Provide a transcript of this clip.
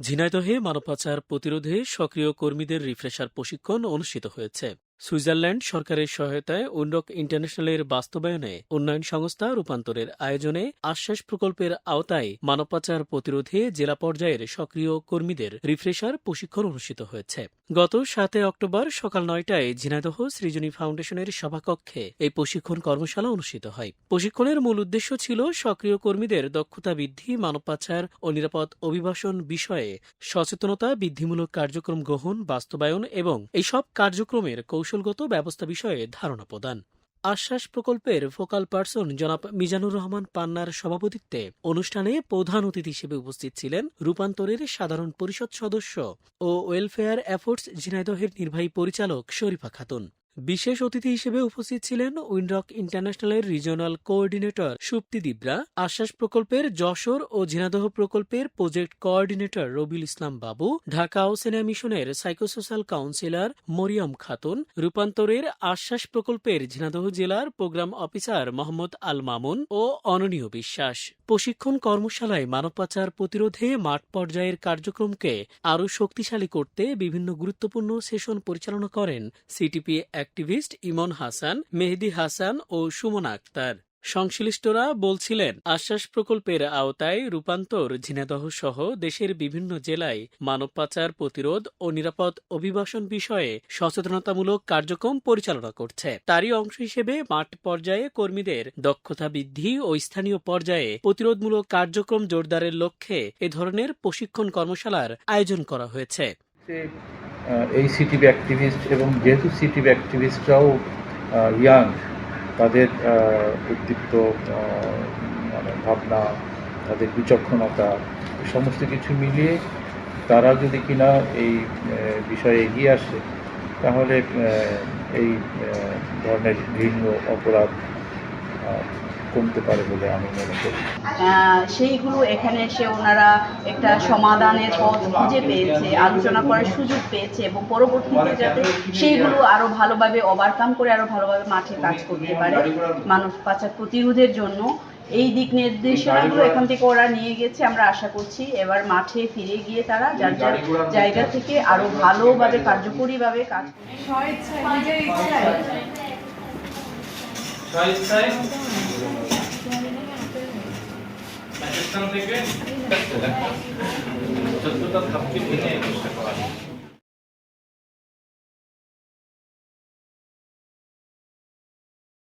ঝিনাইদহে মানব পাচার প্রতিরোধে সক্রিয় কর্মীদের রিফ্রেশার প্রশিক্ষণ অনুষ্ঠিত হয়েছে। সুইজারল্যান্ড সরকারের সহায়তায় উন্ডক ইন্টারন্যাশনালের বাস্তবায়নে উন্নয়ন সংস্থা রূপান্তরের আয়োজনে আশ্বাস প্রকল্পের আওতায় মানব পাচার প্রতিরোধে জেলা পর্যায়ের সক্রিয় কর্মীদের রিফ্রেশার প্রশিক্ষণ অনুষ্ঠিত হয়েছে। গত সাতই অক্টোবর সকাল নয়টায় ঝিনাইদহ সৃজনী ফাউন্ডেশনের সভাকক্ষে এই প্রশিক্ষণ কর্মশালা অনুষ্ঠিত হয়। প্রশিক্ষণের মূল উদ্দেশ্য ছিল সক্রিয় কর্মীদের দক্ষতা বৃদ্ধি মানব পাচার ও নিরাপদ অভিবাসন বিষয়ে সচেতনতা, বৃদ্ধিমূলক কার্যক্রম গ্রহণ, বাস্তবায়ন এবং এইসব কার্যক্রমের কৌশলগত ব্যবস্থা বিষয়ে ধারণা প্রদান। আশ্বাস প্রকল্পের ফোকাল পার্সন জনাব মিজানুর রহমান পান্নার সভাপতিত্বে অনুষ্ঠানে প্রধান অতিথি হিসেবে উপস্থিত ছিলেন রূপান্তরের সাধারণ পরিষদ সদস্য ও ওয়েলফেয়ার এফোর্টস ঝিনাইদহের নির্বাহী পরিচালক শরীফা খাতুন। বিশেষ অতিথি হিসেবে উপস্থিত ছিলেন উইন্ডক ইন্টারন্যাশনালের রিজিওনাল কোঅর্ডিনেটর সুপ্তি দিব্রা, আশ্বাস প্রকল্পের যশোর ও ঝিনাদহ প্রকল্পের প্রজেক্ট কোঅর্ডিনেটর রবিল ইসলাম বাবু, ঢাকা ওসেনা মিশনের সাইকোসোশ্যাল কাউন্সিলর মরিয়ম খাতুন, রূপান্তরের আশ্বাস প্রকল্পের ঝিনাদহ জেলার প্রোগ্রাম অফিসার মোহাম্মদ আল মামুন ও অননীয় বিশ্বাস। প্রশিক্ষণ কর্মশালায় মানব পাচার প্রতিরোধে মাঠ পর্যায়ের কার্যক্রমকে আরও শক্তিশালী করতে বিভিন্ন গুরুত্বপূর্ণ সেশন পরিচালনা করেন সিটিপি অ্যাক্টিভিস্ট ইমন হাসান, মেহেদি হাসান ও সুমন আক্তার। সংশ্লিষ্টরা বলছিলেন, আশ্বাস প্রকল্পের আওতায় রূপান্তর ঝিনাদহ সহ দেশের বিভিন্ন জেলায় মানব পাচার প্রতিরোধ ও নিরাপদ অভিবাসন বিষয়ে সচেতনতামূলক কার্যক্রম পরিচালনা করছে। তারই অংশ হিসেবে মাঠ পর্যায়ে কর্মীদের দক্ষতা বৃদ্ধি ও স্থানীয় পর্যায়ে প্রতিরোধমূলক কার্যক্রম জোরদারের লক্ষ্যে এ ধরনের প্রশিক্ষণ কর্মশালার আয়োজন করা হয়েছে। এই সিটিভি অ্যাক্টিভিস্ট এবং যেহেতু সিটিভি অ্যাক্টিভিস্টরাও ইয়াং তাদের উদ্দীপ্ত মানে ভাবনা, তাদের বিচক্ষণতা সমস্ত কিছু মিলিয়ে তারা যদি কিনা এই বিষয়ে এগিয়ে আসে, তাহলে এই ধরনের ভিন্ন অপরাধ কমতে পারে বলে আমি মনে করি। সেইগুলো এখানে এসে ওনারা একটা সমাধানের পথ খুঁজে পেয়েছে আলোচনা করার সুযোগ পেয়েছে এবং পরবর্তীতে যাতে সেইগুলো আরও ভালোভাবে ওভারকাম করে আরও ভালোভাবে মাঠে কাজ করতে পারে মানুষ পাচার প্রতিরোধের জন্য। এই দিক নির্দেশনাগুলো এখান থেকে ওরা নিয়ে গেছে আমরা আশা করছি এবার মাঠে ফিরে গিয়ে তারা যার যার জায়গা থেকে আরও ভালোভাবে কার্যকরীভাবে কাজ করবে স্বইচ্ছায় থেকে। চোদ্দটা ধাপকে ভেঙে চেষ্টা করা